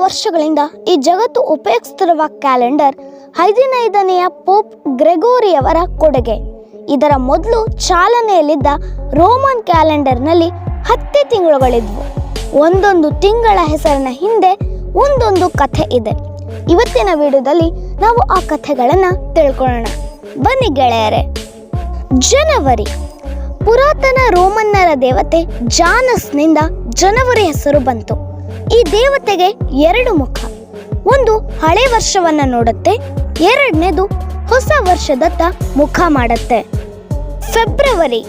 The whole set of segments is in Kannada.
ವರ್ಷಗಳಿಂದ ಈ ಜಗತ್ತು ಉಪಯೋಗಿಸುತ್ತಿರುವ ಕ್ಯಾಲೆಂಡರ್ ಹದಿನೈದನೆಯ ಪೋಪ್ ಗ್ರೆಗೋರಿಯವರ ಕೊಡುಗೆ. ಇದರ ಮೊದಲು ಚಾಲನೆಯಲ್ಲಿದ್ದ ರೋಮನ್ ಕ್ಯಾಲೆಂಡರ್ನಲ್ಲಿ ಹತ್ತೇ ತಿಂಗಳುಗಳಿದ್ವು. ಒಂದೊಂದು ತಿಂಗಳ ಹೆಸರಿನ ಹಿಂದೆ ಒಂದೊಂದು ಕಥೆ ಇದೆ. ಇವತ್ತಿನ ವಿಡಿಯೋದಲ್ಲಿ ನಾವು ಆ ಕಥೆಗಳನ್ನು ತಿಳ್ಕೊಳ್ಳೋಣ. ಬನ್ನಿ ಗೆಳೆಯರೆ. ಜನವರಿ. ಪುರಾತನ ರೋಮನ್ನರ ದೇವತೆ ಜಾನಸ್ನಿಂದ ಜನವರಿ ಹೆಸರು ಬಂತು. ಈ ದೇವತೆಗೆ ಎರಡು ಮುಖ. ಒಂದು ಹಳೆ ವರ್ಷವನ್ನ ನೋಡುತ್ತೆ, ಎರಡನೇದು ಹೊಸ ವರ್ಷದತ್ತ ಮುಖ ಮಾಡುತ್ತೆ. ಫೆಬ್ರವರಿ.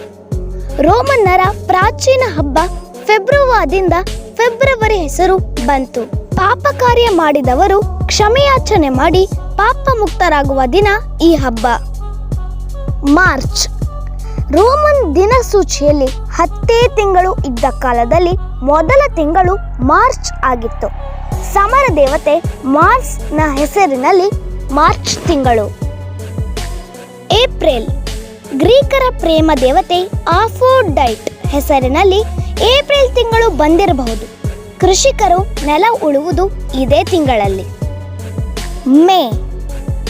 ರೋಮನ್ನರ ಪ್ರಾಚೀನ ಹಬ್ಬ ಫೆಬ್ರವರಿಯಿಂದ ಫೆಬ್ರವರಿ ಹೆಸರು ಬಂತು. ಪಾಪ ಕಾರ್ಯ ಮಾಡಿದವರು ಕ್ಷಮೆಯಾಚನೆ ಮಾಡಿ ಪಾಪ ಮುಕ್ತರಾಗುವ ದಿನ ಈ ಹಬ್ಬ. ಮಾರ್ಚ್. ರೋಮನ್ ದಿನಸೂಚಿಯಲ್ಲಿ ಹತ್ತೇ ತಿಂಗಳು ಇದ್ದ ಕಾಲದಲ್ಲಿ ಮೊದಲ ತಿಂಗಳು ಮಾರ್ಚ್ ಆಗಿತ್ತು. ಸಮರ ದೇವತೆ ಮಾರ್ಚ್ನ ಹೆಸರಿನಲ್ಲಿ ಮಾರ್ಚ್ ತಿಂಗಳು. ಏಪ್ರಿಲ್, ಗ್ರೀಕರ ಪ್ರೇಮ ದೇವತೆ ಆಫೋಡೈಟ್ ಹೆಸರಿನಲ್ಲಿ ಏಪ್ರಿಲ್ ತಿಂಗಳು ಬಂದಿರಬಹುದು. ಕೃಷಿಕರು ನೆಲ ಉಳುವುದು ಇದೇ ತಿಂಗಳಲ್ಲಿ. ಮೇ,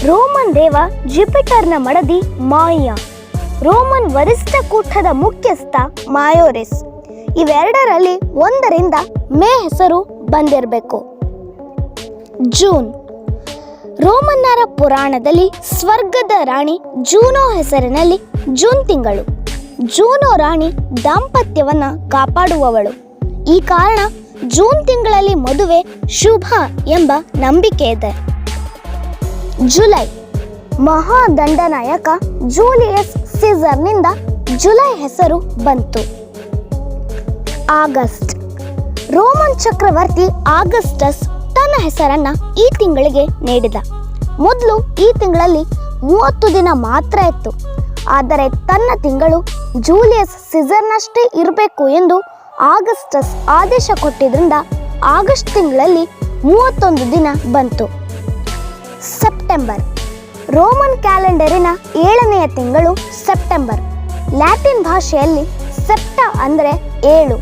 ರೋಮನ್ ದೇವ ಜುಪಿಟರ್ನ ಮಡದಿ ಮಾಯಾ ರೋಮನ್ ವರಿಷ್ಠ ಕೂಟದ ಮುಖ್ಯಸ್ಥ ಮಾಯೋರಿಸ್. ಇವೆರಡರಲ್ಲಿ ಒಂದರಿಂದ ಮೇ ಹೆಸರು ಬಂದಿರಬೇಕು. ಜೂನ್. ರೋಮನ್ನರ ಪುರಾಣದಲ್ಲಿ ಸ್ವರ್ಗದ ರಾಣಿ ಜೂನೋ ಹೆಸರಿನಲ್ಲಿ ಜೂನ್ ತಿಂಗಳು. ಜೂನೋ ರಾಣಿ ದಾಂಪತ್ಯವನ್ನು ಕಾಪಾಡುವವಳು. ಈ ಕಾರಣ ಜೂನ್ ತಿಂಗಳಲ್ಲಿ ಮದುವೆ ಶುಭ ಎಂಬ ನಂಬಿಕೆ ಇದೆ. ಜುಲೈ. ಮಹಾದಂಡನಾಯಕ ಜೂಲಿಯಸ್ ಸೀಸರ್ನಿಂದ ಜುಲೈ ಹೆಸರು ಬಂತು. ಆಗಸ್ಟ್. ರೋಮನ್ ಚಕ್ರವರ್ತಿ ಆಗಸ್ಟಸ್ ತನ್ನ ಹೆಸರನ್ನ ಈ ತಿಂಗಳಿಗೆ ನೀಡಿದ. ಮೊದಲು ಈ ತಿಂಗಳಲ್ಲಿ ಮೂವತ್ತು ದಿನ ಮಾತ್ರ ಇತ್ತು. ಆದರೆ ತನ್ನ ತಿಂಗಳು ಜೂಲಿಯಸ್ ಸಿಸರ್ನಷ್ಟೇ ಇರಬೇಕು ಎಂದು ಆಗಸ್ಟಸ್ ಆದೇಶ ಕೊಟ್ಟಿದ್ದರಿಂದ ಆಗಸ್ಟ್ ತಿಂಗಳಲ್ಲಿ ಮೂವತ್ತೊಂದು ದಿನ ಬಂತು. ಸೆಪ್ಟೆಂಬರ್. ರೋಮನ್ ಕ್ಯಾಲೆಂಡರಿನ ಏಳನೆಯ ತಿಂಗಳು ಸೆಪ್ಟೆಂಬರ್. ಲ್ಯಾಟಿನ್ ಭಾಷೆಯಲ್ಲಿ ಸೆಪ್ಟ ಅಂದರೆ ಏಳು.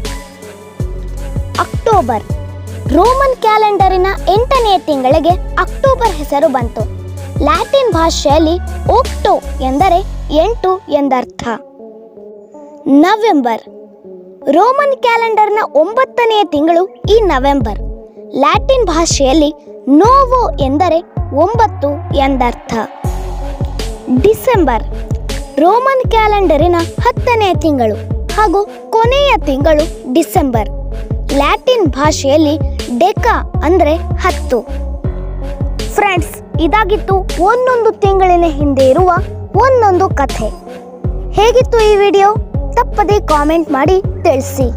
ಅಕ್ಟೋಬರ್. ರೋಮನ್ ಕ್ಯಾಲೆಂಡರಿನ ಎಂಟನೆಯ ತಿಂಗಳಿಗೆ ಅಕ್ಟೋಬರ್ ಹೆಸರು ಬಂತು. ಲ್ಯಾಟಿನ್ ಭಾಷೆಯಲ್ಲಿ ಓಕ್ಟೋ ಎಂದರೆ ಎಂಟು ಎಂದರ್ಥ. ನವೆಂಬರ್. ರೋಮನ್ ಕ್ಯಾಲೆಂಡರ್ನ ಒಂಬತ್ತನೆಯ ತಿಂಗಳು ಈ ನವೆಂಬರ್. ಲ್ಯಾಟಿನ್ ಭಾಷೆಯಲ್ಲಿ ನೋವೋ ಎಂದರೆ ಒಂಬತ್ತು ಎಂದರ್ಥ. ಡಿಸೆಂಬರ್, ರೋಮನ್ ಕ್ಯಾಲೆಂಡರಿನ ಹತ್ತನೆಯ ತಿಂಗಳು ಹಾಗೂ ಕೊನೆಯ ತಿಂಗಳು ಡಿಸೆಂಬರ್. ಲ್ಯಾಟಿನ್ ಭಾಷೆಯಲ್ಲಿ ಡೆಕಾ ಅಂದರೆ ಹತ್ತು. ಫ್ರೆಂಡ್ಸ್, ಇದಾಗಿತ್ತು ಒಂದೊಂದು ತಿಂಗಳಿನ ಹಿಂದೆ ಇರುವ ಒಂದೊಂದು ಕಥೆ. ಹೇಗಿತ್ತು ಈ ವಿಡಿಯೋ? ತಪ್ಪದೇ ಕಾಮೆಂಟ್ ಮಾಡಿ ತಿಳಿಸಿ.